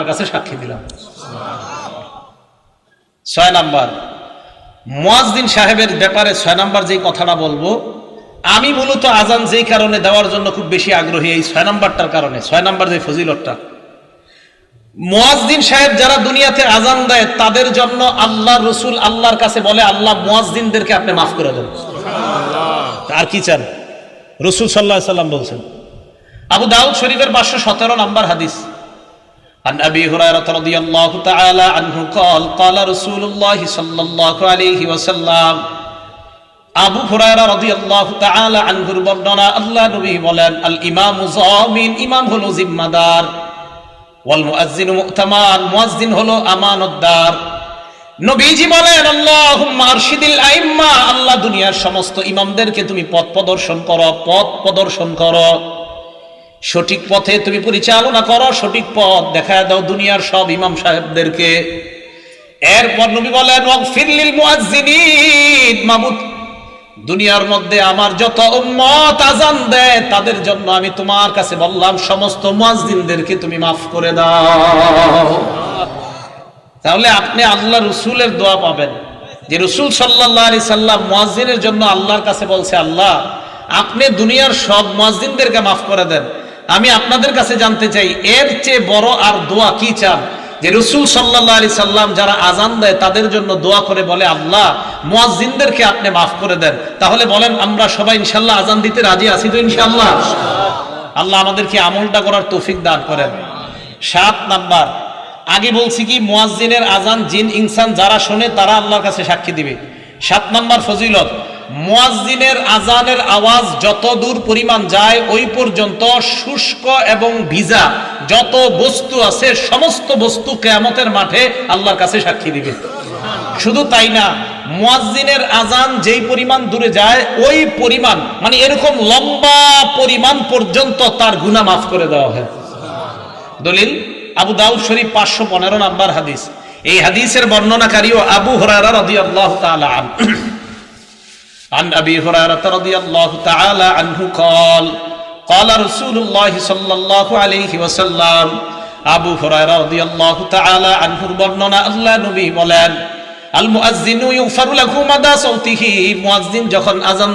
আপনার কাছে সাক্ষী দিলাম। ছয় নাম্বার মুয়াজ্জিন সাহেবের ব্যাপারে ছয় নাম্বার যে কথাটা বলব আমি মূলত আজান যেই কারণে দেওয়ার জন্য খুব বেশি আগ্রহী এই ছয় নাম্বারটার কারণে ছয় নাম্বার যে ফজিলতটা। মুয়াজ্জিন সাহেব যারা দুনিয়াতে আজান দেয় তাদের জন্য আল্লাহ রসুল আল্লাহর কাছে বলে আল্লাহ মুয়াজ্জিনদেরকে আপনি মাফ করে দেন। আর কি চান? রসুল সাল্লাহ সাল্লাম বলছেন। আবু দাউদ শরীফের পাঁচশো সতেরো নাম্বার হাদিস। عن أبي هريرة رضي الله تعالى عنه قال قال رسول الله صلى الله عليه وسلم আবু হুরায়রা রাদিয়াল্লাহু তাআলা আনহুর বর্ণনা আল্লাহ নবী বলেন আল ইমামু জামিন ইমাম হলো জিম্মাদার ওয়াল মুআজ্জিনু মু'তামান মুআজ্জিন হলো আমানতদার নবীজি বলেন আল্লাহুম্মা আরশিদিল আইম্মা আল্লাহ দুনিয়ার সমস্ত ইমামদেরকে তুমি পথ প্রদর্শন করো পথ প্রদর্শন করো সঠিক পথে তুমি পরিচালনা করো, সঠিক পথ দেখা দাও দুনিয়ার সব ইমাম সাহেবদেরকে। এরপর নবী বলেন মুআজ্জিনিন দুনিয়ার মধ্যে আমার যত উম্মত আজান দেয়, তাদের জন্য আমি তোমার কাছে বললাম, সমস্ত মুয়াজ্জিনদেরকে তুমি মাফ করে দাও। তাহলে আপনি আল্লাহ রসুলের দোয়া পাবেন। যে রসুল সাল্লাহ আলি সাল্লাম মুয়াজ্জিনের জন্য আল্লাহর কাছে বলছে, আল্লাহ, আপনি দুনিয়ার সব মুয়াজ্জিনদেরকে মাফ করে দেন। আমি আপনাদের কাছে জানতে চাই, এর চেয়ে বড় আর দোয়া কি চান? যে রসুল সাল্লাহ আলি সাল্লাম যারা আজান দেয়, তাদের জন্য দোয়া করে বলে, আল্লাহ, মুয়াজ্জিনদেরকে আপনি মাফ করে দেন। তাহলে বলেন, আমরা সবাই ইনশাল্লাহ আজান দিতে রাজি আছি তো ইনশাল্লাহ আল্লাহ আমাদেরকে আমলটা করার তৌফিক দান করেন। সাত নাম্বার, আগে বলছি কি, মুয়াজ্জিনের আজান জিন, ইনসান যারা শোনে, তারা আল্লাহর কাছে সাক্ষী দিবে। সাত নাম্বার ফজিলত মুয়াজ্জিনের আজানের আওয়াজ যত দূর পরিমাণ যায়, ওই পর্যন্ত শুষ্ক এবং ভিজা যত বস্তু আছে, সমস্ত বস্তু কেয়ামতের মাঠে আল্লাহর কাছে সাক্ষী দিবে। শুধু তাই না, মুয়াজ্জিনের আজান যেই পরিমাণ দূরে যায়, ওই পরিমাণ মানে এরকম লম্বা পরিমাণ পর্যন্ত তার গুনাহ মাফ করে দেওয়া হয়। দলিল, আবু দাউদ শরীফ পাঁচশো পনেরো নাম্বার হাদিস। এই হাদিসের বর্ণনাকারীও আবু হরারা রদি আল্লাহ আন عن أبي هريرة رضي الله تعالى عنه قال قال رسول الله صلى الله عليه وسلم আবু হুরায়রা রাদিয়াল্লাহু তাআলা আনহুর বর্ণনা আল্লাহ নবী বলেন আল মুআজ্জিনু ইউফারু লাহু মাদা সাউতিহি মুআজ্জিন যখন আযান